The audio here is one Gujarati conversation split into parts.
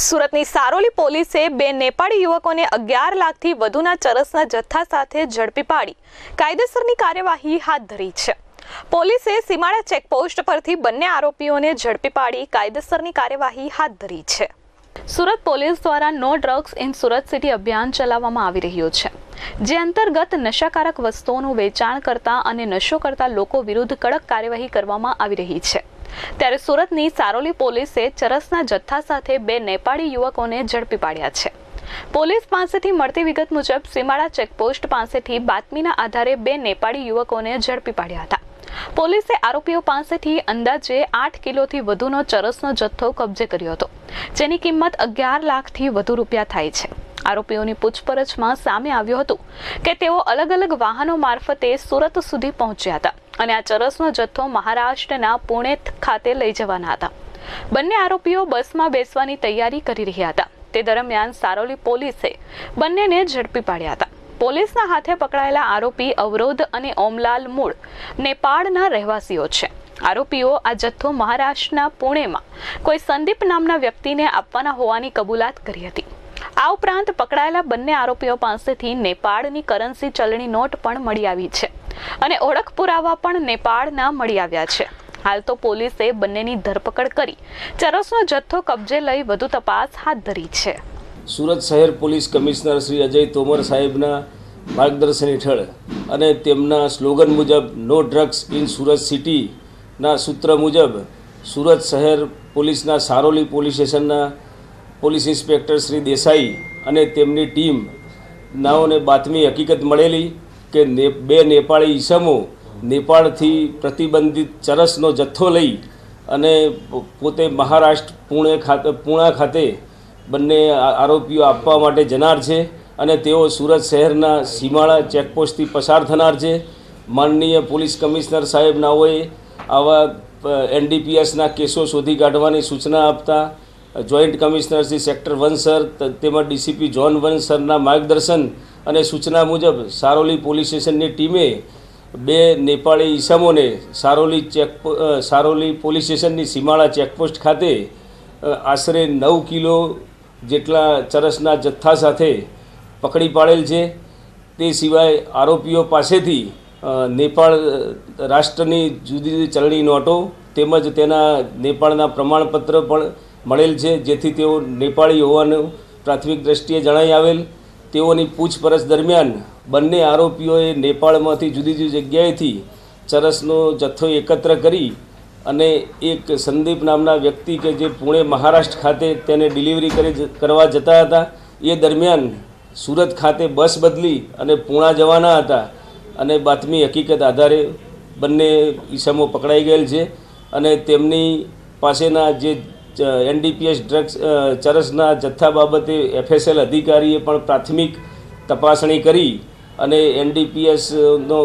સુરતની સારોલી પોલીસે બે નેપાળી યુવકોને અગિયાર લાખથી વધુના ચરસના જથ્થા સાથે ઝડપી પાડી. કાયદેસરની કાર્યવાહી હાથ ધરી છે. પોલીસે સીમાડા ચેકપોસ્ટ પરથી બંને આરોપીઓને ઝડપી પાડી કાયદેસરની કાર્યવાહી હાથ ધરી છે. સુરત પોલીસ દ્વારા no drugs in Surat city અભિયાન ચલાવવામાં આવી રહ્યું છે. જે અંતર્ગત નશાકારક વસ્તુઓનું વેચાણ કરતા અને નશો કરતા લોકો વિરુદ્ધ કડક કાર્યવાહી કરવામાં આવી રહી છે. ત્યારે સુરતની સારોલી પોલીસે ચરસના જથ્થા સાથે બે નેપાળી યુવકોને ઝડપી પાડ્યા છે. પોલીસ પાસેથી મળતી વિગત મુજબ સીમાડા ચેકપોસ્ટ પાસેથી બાતમીના આધારે બે નેપાળી યુવકોને ઝડપી પાડ્યા હતા. પોલીસે આરોપીઓ પાસેથી અંદાજે આઠ કિલોથી વધુનો ચરસનો જથ્થો કબજે કર્યો હતો, જેની કિંમત અગિયાર લાખથી વધુ રૂપિયા થાય છે. આરોપીઓની પૂછપરછમાં સામે આવ્યું હતું કે તેઓ અલગ અલગ વાહનો મારફતે સુરત સુધી પહોંચ્યા હતા. અને આ ચરસનો જથ્થો મહારાષ્ટ્રના પુણે ખાતે લઈ જવાના હતા. બંને આરોપીઓ બસમાં બેસવાની તૈયારી કરી રહ્યા હતા. તે દરમિયાન સારોલી પોલીસે બંનેને ઝડપી પાડ્યા હતા. પોલીસના હાથે પકડાયેલા આરોપી અવરોધ અને ઓમલાલ મૂળ નેપાળના રહેવાસીઓ છે. આરોપીઓ આ જથ્થો મહારાષ્ટ્રના પુણેમાં કોઈ સંદીપ નામના વ્યક્તિને આપવાના હોવાની કબૂલાત કરી હતી. આ ઉપરાંત પકડાયેલા બંને આરોપીઓ પાસેથી નેપાળની કરન્સી ચલણી નોટ પણ મળી આવી છે. અને ઓળખ પુરાવા પણ નેપાળના મળી આવ્યા છે. હાલ તો પોલીસે બંનેની ધરપકડ કરી, ચરસનો જથ્થો કબજે લઈ વધુ તપાસ હાથ ધરી છે. સુરત શહેર પોલીસ કમિશનર શ્રી અજય તોમર સાહેબના માર્ગદર્શન હેઠળ અને તેમના સ્લોગન મુજબ નો ડ્રગ્સ ઇન સુરત સિટીના સૂત્ર મુજબ સુરત શહેર પોલીસના સારોલી પોલીસ સ્ટેશનના પોલીસ ઇન્સ્પેક્ટર શ્રી દેસાઈ અને તેમની ટીમ નાઓને બાતમી હકીકત મળેલી કે બે નેપાળી ઈસમો નેપાળથી પ્રતિબંધિત ચરસનો જથ્થો લઈ અને પોતે મહારાષ્ટ્ર, પુણે ખાતે, પૂણા ખાતે બંને આરોપીઓ આપવા માટે જનાર છે અને તેઓ સુરત શહેરના સીમાળા ચેકપોસ્ટથી પસાર થનાર છે. માનનીય પોલીસ કમિશનર સાહેબ નાઓએ આવા એનડીપીએસના કેસો શોધી કાઢવાની સૂચના આપતા joint commissioner Shri sector one sir તેમજ ડીસીપી જોન વન સરના માર્ગદર્શન અને સૂચના મુજબ સારોલી પોલીસ સ્ટેશનની ટીમે બે નેપાળી ઈસમોને સારોલી ચેક સારોલી પોલીસ સ્ટેશનની સીમાળા ચેકપોસ્ટ ખાતે આશરે નવ કિલો જેટલા ચરસના જથ્થા સાથે પકડી પાડેલ છે. તે સિવાય આરોપીઓ પાસેથી નેપાળ રાષ્ટ્રની જુદી જુદી ચલણી નોટો તેમજ તેના નેપાળના પ્રમાણપત્ર પણ મળેલ છે, જેથી તેઓ નેપાળી હોવાનું પ્રાથમિક દ્રષ્ટિએ જણાઈ આવેલ. તેઓની પૂછપરછ દરમિયાન બંને આરોપીઓએ નેપાળમાંથી જુદી જુદી જગ્યાએથી ચરસનો જથ્થો એકત્ર કરી અને એક સંદીપ નામના વ્યક્તિ કે જે પુણે, મહારાષ્ટ્ર ખાતે તેને ડિલિવરી કરી કરવા જતા હતા. એ દરમિયાન સુરત ખાતે બસ બદલી અને પૂણા જવાના હતા અને બાતમી હકીકત આધારે બંને ઈસમો પકડાઈ ગયેલ છે અને તેમની પાસેના જે એનડીપીએસ ડ્રગ્સ ચરસના જથ્થા બાબતે એફએસએલ અધિકારીએ પણ પ્રાથમિક તપાસણી કરી અને એનડીપીએસનો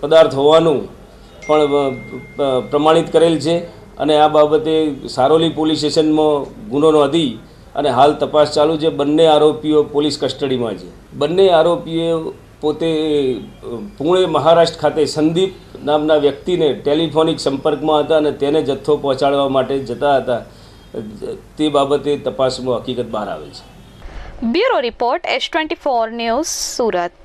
પદાર્થ હોવાનું પણ પ્રમાણિત કરેલ છે અને આ બાબતે સારોલી પોલીસ સ્ટેશનમાં ગુનો નોંધી અને હાલ તપાસ ચાલુ છે. બંને આરોપીઓ પોલીસ કસ્ટડીમાં છે. બંને આરોપીઓ પોતે પુણે મહારાષ્ટ્ર ખાતે સંદીપ નામના વ્યક્તિને ટેલિફોનિક સંપર્કમાં હતા અને તેને જથ્થો પહોંચાડવા માટે જતા હતા. તે બાબતે તપાસમાં હકીકત બહાર આવે છે. Bureau report, S twenty four news Surat.